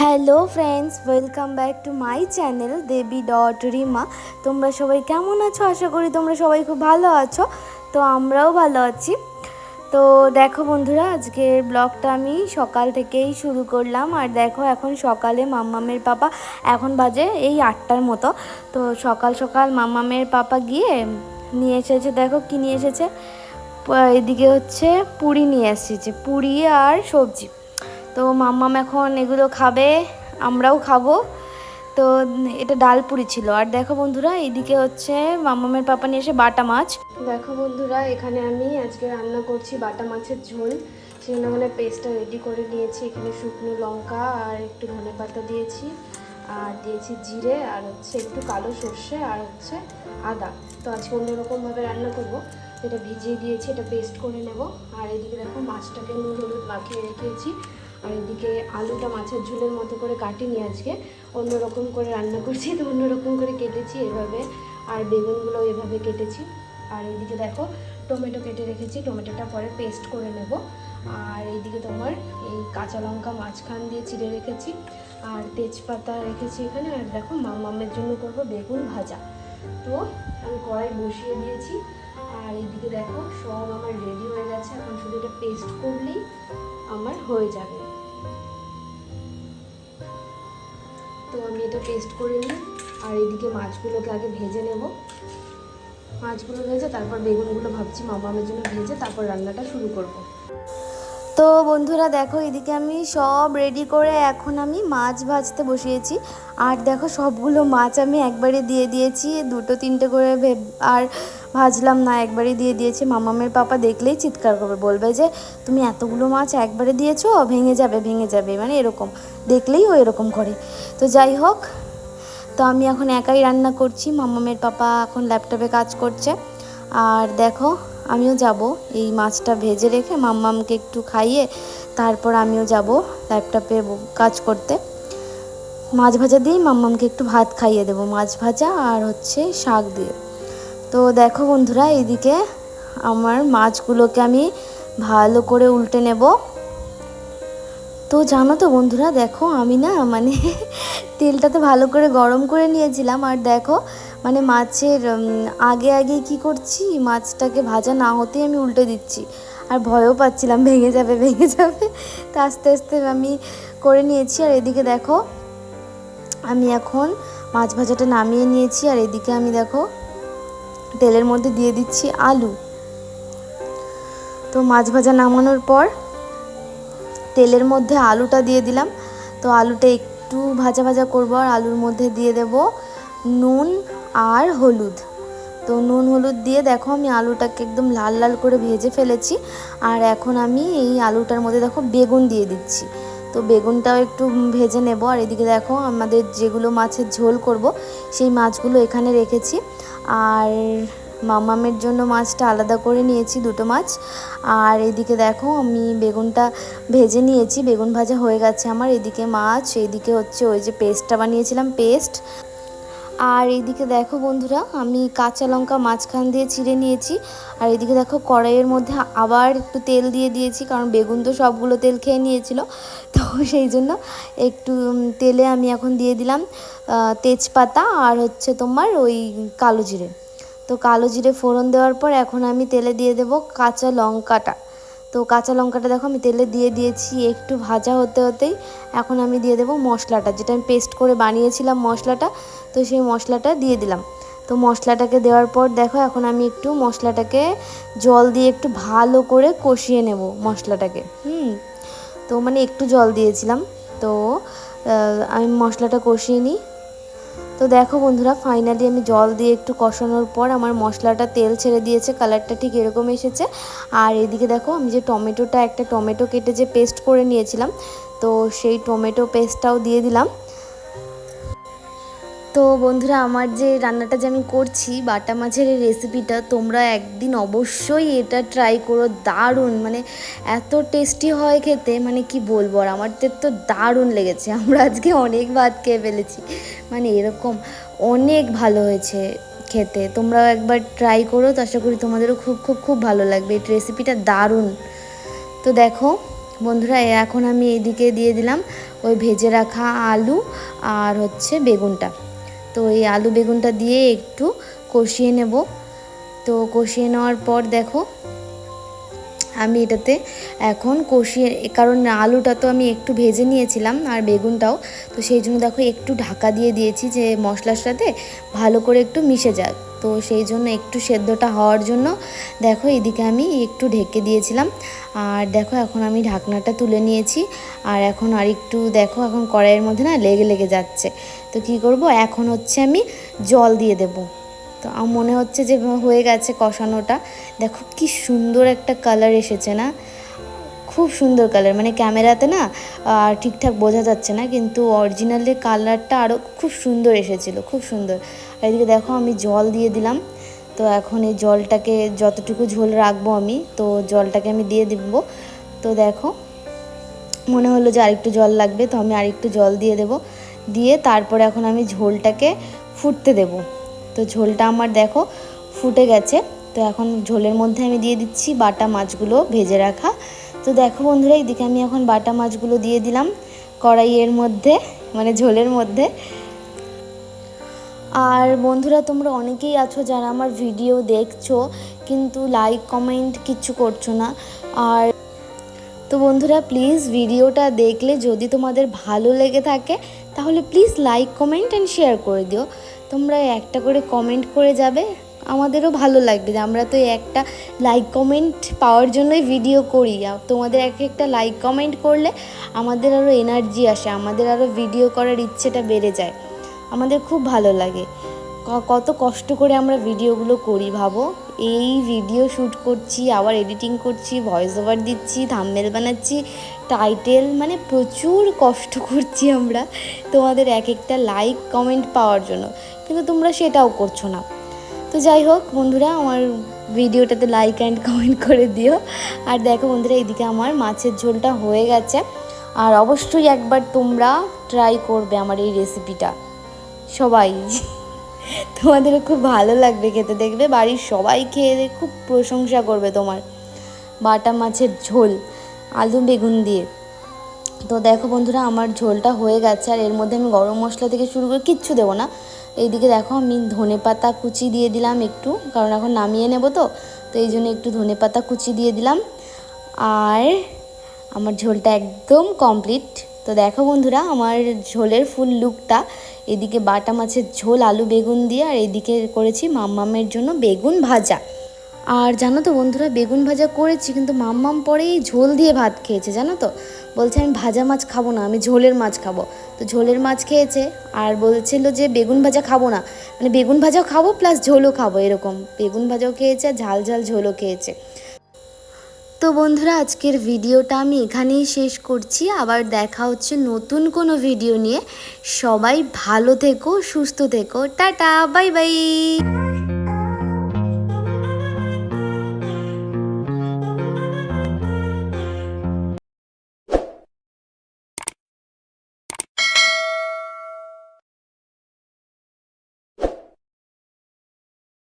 Hello friends welcome back to my channel Debi dot Rima তোমরা সবাই কেমন আছো? আশা করি তোমরা সবাই খুব ভালো আছো। তো আমরাও ভালো আছি। তো দেখো বন্ধুরা, আজকের ব্লগটা আমি সকাল থেকেই শুরু করলাম। আর দেখো, এখন সকালে মাম্মামের পাপা, এখন বাজে এই আটটার মতো। তো সকাল সকাল মাম্মামের পাপা গিয়ে নিয়ে এসেছে, দেখো কী নিয়ে এসেছে। এদিকে হচ্ছে পুরি নিয়ে এসেছে, পুরি আর সবজি। তো মাম্মাম এখন এগুলো খাবে, আমরাও খাব। তো এটা ডাল পুরি ছিল। আর দেখো বন্ধুরা এইদিকে হচ্ছে মাম্মামের পাপা নিয়ে এসে বাটা মাছ। দেখো বন্ধুরা, এখানে আমি আজকে রান্না করছি বাটা মাছের ঝোল। সেজন্য মানে পেস্টটা রেডি করে নিয়েছি। এখানে শুকনো লঙ্কা আর একটু ধনে পাতা দিয়েছি, আর দিয়েছি জিরে, আর হচ্ছে একটু কালো সর্ষে, আর হচ্ছে আদা। তো আজকে অন্যরকমভাবে রান্না করব। এটা ভিজিয়ে দিয়েছি, এটা পেস্ট করে নেব। আর এদিকে দেখো মাছটাকে নুন হলুদ মাখিয়ে রেখেছি। আর এদিকে আলুটা মাছের ঝোলের মতো করে কাটিনি আজকে। অন্যরকম করে রান্না করছি, তো অন্যরকম করে কেটেছি এভাবে। আর বেগুনগুলো এভাবে কেটেছি। আর এইদিকে দেখো, টমেটো কেটে রেখেছি, টমেটোটা পরে পেস্ট করে নেব। আর এইদিকে তোমার এই কাঁচা লঙ্কা মাঝখান দিয়ে চিড়ে রেখেছি। আর তেজপাতা রেখেছি এখানে। আর দেখো, মামামের জন্য করব বেগুন ভাজা। তো আমি কড়াই বসিয়ে দিয়েছি। আর এইদিকে দেখো, সব আমার রেডি হয়ে গেছে। এখন শুধু এটা পেস্ট করলেই আমার হয়ে যাবে। তো আমি এটা পেস্ট করে নিই। আর এদিকে মাছগুলোকে আগে ভেজে নেব। মাছগুলো ভেজে তারপর বেগুনগুলো ভাবছি মামামের জন্য ভেজে তারপর রান্নাটা শুরু করব। তো বন্ধুরা দেখো, এদিকে আমি সব রেডি করে এখন আমি মাছ ভাজতে বসিয়েছি। আর দেখো, সবগুলো মাছ আমি একবারে দিয়ে দিয়েছি। দুটো, তিনটে করে আর ভাজলাম না, একবারে দিয়ে দিয়েছি। মামামের পাপা দেখলেই চিৎকার করবে, বলবে যে, তুমি এতগুলো মাছ একবারে দিয়েছ, ভেঙে যাবে ভেঙে যাবে। মানে এরকম। দেখলেই ও এরকম করে। তো যাই হোক, তো আমি এখন একাই রান্না করছি। মামামের পাপা এখন ল্যাপটপে কাজ করছে। আর দেখো, আমিও যাব এই মাছটা ভেজে রেখে মাম্মামকে একটু খাইয়ে তারপর আমিও যাব ল্যাপটপে কাজ করতে। মাছ ভাজা দিয়েই মাম্মামকে একটু ভাত খাইয়ে দেবো, মাছ ভাজা আর হচ্ছে শাক দিয়ে। তো দেখো বন্ধুরা এদিকে আমার মাছগুলোকে আমি ভালো করে উল্টে নেব। তো জানো তো বন্ধুরা, দেখো আমি না মানে তেলটা তো ভালো করে গরম করে নিয়েছিলাম। আর দেখো মানে মাছের আগে আগে কি করছি, মাছটাকে ভাজা না হতেই আমি উল্টে দিচ্ছি। আর ভয়ও পাচ্ছিলাম, ভেঙে যাবে ভেঙে যাবে। তো আস্তে আস্তে আমি করে নিয়েছি। আর এদিকে দেখো, আমি এখন মাছ ভাজাটা নামিয়ে নিয়েছি। আর এদিকে আমি দেখো, তেলের মধ্যে দিয়ে দিচ্ছি আলু। তো মাছ ভাজা নামানোর পর তেলের মধ্যে আলুটা দিয়ে দিলাম। তো আলুটা একটু ভাজা ভাজা করব আর আলুর মধ্যে দিয়ে দেব নুন আর হলুদ। তো নুন হলুদ দিয়ে দেখো আমি আলুটাকে একদম লাল লাল করে ভেজে ফেলেছি। আর এখন আমি এই আলুটার মধ্যে দেখো বেগুন দিয়ে দিচ্ছি। তো বেগুনটাও একটু ভেজে নেব। আর এদিকে দেখো আমাদের যেগুলো মাছের ঝোল করব, সেই মাছগুলো এখানে রেখেছি। আর মামামের জন্য মাছটা আলাদা করে নিয়েছি, দুটো মাছ। আর এদিকে দেখো, আমি বেগুনটা ভেজে নিয়েছি, বেগুন ভাজা হয়ে গেছে আমার। এদিকে মাছ, এদিকে হচ্ছে ওই যে পেস্টটা বানিয়েছিলাম, পেস্ট। আর এদিকে দেখো বন্ধুরা, আমি কাঁচা লঙ্কা মাঝখান দিয়ে ছিঁড়ে নিয়েছি। আর এদিকে দেখো কড়াইয়ের মধ্যে আবার একটু তেল দিয়ে দিয়েছি, কারণ বেগুন তো সবগুলো তেল খেয়ে নিয়েছিল। তো সেই জন্য একটু তেলে আমি এখন দিয়ে দিলাম তেজপাতা আর হচ্ছে তোমার ওই কালো জিরে। তো কালো জিরে ফোড়ন দেওয়ার পর এখন আমি তেলে দিয়ে দেব কাঁচা লঙ্কাটা। তো কাঁচা লঙ্কাটা দেখো আমি তেলে দিয়ে দিয়েছি, একটু ভাজা হতে হতেই এখন আমি দিয়ে দেবো মশলাটা। যেটা আমি পেস্ট করে বানিয়েছিলাম মশলাটা, তো সেই মশলাটা দিয়ে দিলাম। তো মশলাটাকে দেওয়ার পর দেখো এখন আমি একটু মশলাটাকে জল দিয়ে একটু ভালো করে কষিয়ে নেব মশলাটাকে। হুম, তো মানে একটু জল দিয়েছিলাম। তো আমি মশলাটা কষিয়ে নিই। তো দেখো বন্ধুরা ফাইনালি আমি জল দিয়ে একটু কষানোর পর আমার মশলাটা তেল ছেড়ে দিয়েছে কালারটা ঠিক এরকম এসেছে। আর এদিকে দেখো, আমি যে টমেটোটা, একটা টমেটো কেটে যে পেস্ট করে নিয়েছিলাম, তো সেই টমেটো পেস্টটাও দিয়ে দিলাম। তো বন্ধুরা, আমার যে রান্নাটা যে আমি করছি বাটা মাছের এই রেসিপিটা তোমরা একদিন অবশ্যই এটা ট্রাই করো। দারুণ মানে এত টেস্টি হয় খেতে মানে কি বলব আর আমাদের তো দারুণ লেগেছে। আমরা আজকে অনেক ভাত খেয়ে ফেলেছি। মানে এরকম অনেক ভালো হয়েছে খেতে। তোমরাও একবার ট্রাই করো, তো আশা করি তোমাদেরও খুব খুব খুব ভালো লাগবে। এই রেসিপিটা দারুণ। তো দেখো বন্ধুরা, এখন আমি এদিকে দিয়ে দিলাম ওই ভেজে রাখা আলু আর হচ্ছে বেগুনটা। তো এই আলু বেগুনটা দিয়ে একটু কষিয়ে নেব। তো কষিয়ে নেওয়ার পর দেখো, আমি এটাতে এখন কষিয়ে কারণ আলুটা তো আমি একটু ভেজে নিয়েছিলাম আর বেগুনটাও, তো সেই জন্য দেখো একটু ঢাকা দিয়ে দিয়েছি যে মশলার সাথে ভালো করে একটু মিশে যাক। তো সেই জন্য একটু সেদ্ধটা হওয়ার জন্য দেখো এদিকে আমি একটু ঢেকে দিয়েছিলাম। আর দেখো এখন আমি ঢাকনাটা তুলে নিয়েছি। আর এখন আর একটু দেখো এখন কড়াইয়ের মধ্যে না লেগে লেগে যাচ্ছে। তো কি করব? এখন হচ্ছে আমি জল দিয়ে দেবো। তো আমার মনে হচ্ছে যে হয়ে গেছে কষানোটা। দেখো কি সুন্দর একটা কালার এসেছে না? খুব সুন্দর কালার মানে ক্যামেরাতে না ঠিকঠাক বোঝা যাচ্ছে না, কিন্তু অরিজিনালি কালারটা আরও খুব সুন্দর এসেছিল, খুব সুন্দর। আর এদিকে দেখো আমি জল দিয়ে দিলাম, তো এখন এই জলটাকে যতটুকু ঝোল রাখব আমি, তো জলটাকে আমি দিয়ে দিব। তো দেখো, মনে হলো যে আরেকটু জল লাগবে, তো আমি আরেকটু জল দিয়ে দেব। দিয়ে তারপরে এখন আমি ঝোলটাকে ফুটতে দেবো। তো ঝোলটা আমার দেখো ফুটে গেছে, তো এখন ঝোলের মধ্যে আমি দিয়ে দিচ্ছি বাটা মাছগুলো ভেজে রাখা। তো দেখো বন্ধুরা এইদিকে আমি এখন বাটা মাছগুলো দিয়ে দিলাম কড়াইয়ের মধ্যে মানে ঝোলের মধ্যে। আর বন্ধুরা, তোমরা অনেকেই আছো যারা আমার ভিডিও দেখছ, কিন্তু লাইক কমেন্ট কিচ্ছু করছ না। আর তো বন্ধুরা প্লিজ ভিডিওটা দেখলে যদি তোমাদের ভালো লেগে থাকে, তাহলে please like comment and share করে দিও। তোমরা একটা করে কমেন্ট করে যাবে। আমাদেরও ভালো লাগবে যে আমরা তো একটা লাইক কমেন্ট পাওয়ার জন্যই ভিডিও করি। তোমাদের এক একটা লাইক কমেন্ট করলে আমাদের আরও এনার্জি আসে, আমাদের আরও ভিডিও করার ইচ্ছেটা বেড়ে যায়। আমাদের খুব ভালো লাগে। কত কষ্ট করে আমরা ভিডিওগুলো করি ভাবো। এই ভিডিও শ্যুট করছি, আবার এডিটিং করছি ভয়েস ওভার দিচ্ছি থাম্বেল বানাচ্ছি টাইটেল মানে প্রচুর কষ্ট করছি আমরা তোমাদের এক একটা লাইক কমেন্ট পাওয়ার জন্য। কিন্তু তোমরা সেটাও করছ না। তো যাই হোক, বন্ধুরা, আমার ভিডিওটাতে লাইক অ্যান্ড কমেন্ট করে দিও। আর দেখো বন্ধুরা এদিকে আমার মাছের ঝোলটা হয়ে গেছে। আর অবশ্যই একবার তোমরা ট্রাই করবে আমার এই রেসিপিটা সবাই, তোমাদেরও খুব ভালো লাগবে খেতে, দেখবে বাড়ির সবাই খেয়ে খুব প্রশংসা করবে তোমার। বাটা মাছের ঝোল, আলু বেগুন দিয়ে। তো দেখো বন্ধুরা, আমার ঝোলটা হয়ে গেছে আর এর মধ্যে আমি গরম মশলা থেকে শুরু করে কিচ্ছু দেবো না। এইদিকে দেখো আমি ধনে পাতা কুচি দিয়ে দিলাম একটু, কারণ এখন নামিয়ে নেব তো তো এই জন্য একটু ধনে পাতা কুচি দিয়ে দিলাম। আর আমার ঝোলটা একদম কমপ্লিট। তো দেখো বন্ধুরা, আমার ঝোলের ফুল লুকটা, এদিকে বাটা মাছের ঝোল, আলু বেগুন দিয়ে, আর এদিকে করেছি মাম্মামের জন্য বেগুন ভাজা। আর জানো তো বন্ধুরা, বেগুন ভাজা করেছি, কিন্তু মাম্মাম পরেই ঝোল দিয়ে ভাত খেয়েছে, জানো তো? বলছে, আমি ভাজা মাছ খাব না, আমি ঝোলের মাছ খাব। তো ঝোলের মাছ খেয়েছে আর বলছিল যে, বেগুন ভাজা খাব না। মানে বেগুন ভাজাও খাব প্লাস ঝোলও খাব, এরকম। বেগুন ভাজাও খেয়েছে আর ঝাল ঝাল ঝোলও খেয়েছে। তো বন্ধুরা, আজকের ভিডিওটা আমি এখানেই শেষ করছি। আবার দেখা হচ্ছে নতুন কোনো ভিডিও নিয়ে। সবাই ভালো থেকো, সুস্থ থেকো। Tata, bye bye.